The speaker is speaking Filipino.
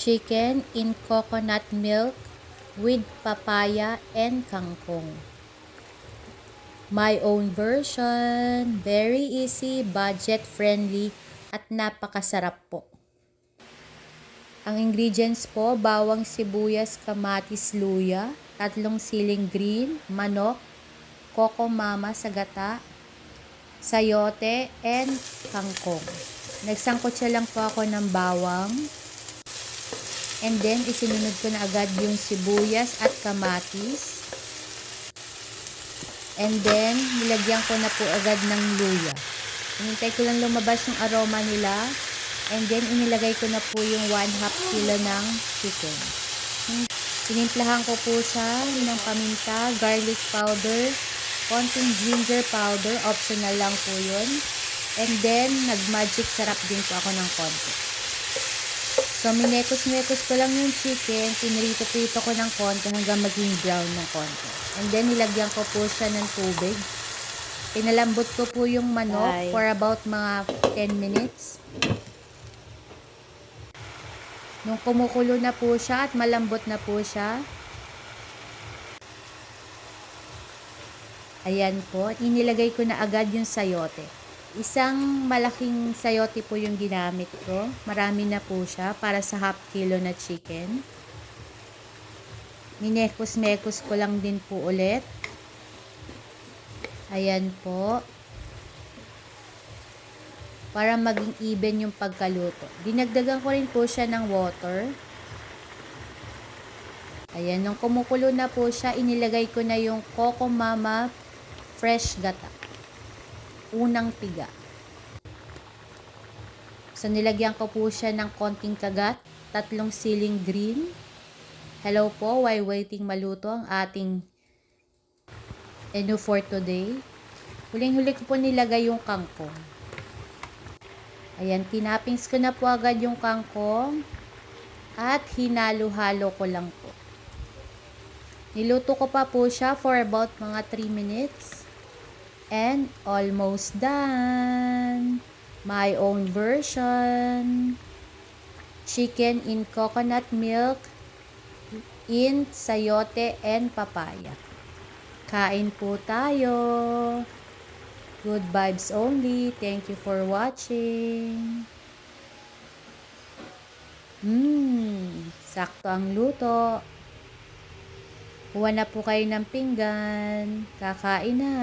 chicken in coconut milk with papaya and kangkong. My own version, very easy, budget friendly at napakasarap po. Ang ingredients po, bawang sibuyas, kamatis, luya, tatlong siling green, manok, coco mama sa gata, sayote, and kangkong. Nagsangkotsa lang po ako ng bawang. And then, isinunod ko na agad yung sibuyas at kamatis. And then, nilagyan ko na po agad ng luya. Hinintay ko lang lumabas yung aroma nila. And then, inilagay ko na po yung 1 half kilo ng chicken. Sinimplahan ko po siya ng paminta, garlic powder, konting ginger powder, optional lang po yun. And then, nag-magic sarap din po ako ng konti. So, minekos-mekos ko lang yung chicken, pinirito-prito ko ng konti hanggang maging brown ng konti. And then, nilagyan ko po siya ng tubig. Pinalambot ko po yung manok Bye. for about mga 10 minutes. Nung kumukulo na po siya at malambot na po siya, ayan po, inilagay ko na agad yung sayote. Isang malaking sayote po yung ginamit ko. Marami na po siya para sa half kilo na chicken. Minekos-mekos ko lang din po ulit. Ayan po. Para maging even yung pagkaluto. Dinagdagan ko rin po siya ng water. Ayan, nung kumukulo na po siya, inilagay ko na yung Coco Mama fresh gata. Unang piga. So, nilagyan ko po siya ng konting kagat, tatlong siling green. Hello po, while waiting maluto ang ating menu for today. Huling-huli ko po nilagay yung kangkong. Ayan, tinapings ko na po agad yung kangkong at hinalo-halo ko lang po. Niluto ko pa po siya for about mga 3 minutes. And almost done. My own version. Chicken in coconut milk in sayote and papaya. Kain po tayo. Good vibes only. Thank you for watching. Mmm, sakto ang luto. Kuha na po kayo ng pinggan. Kakain na.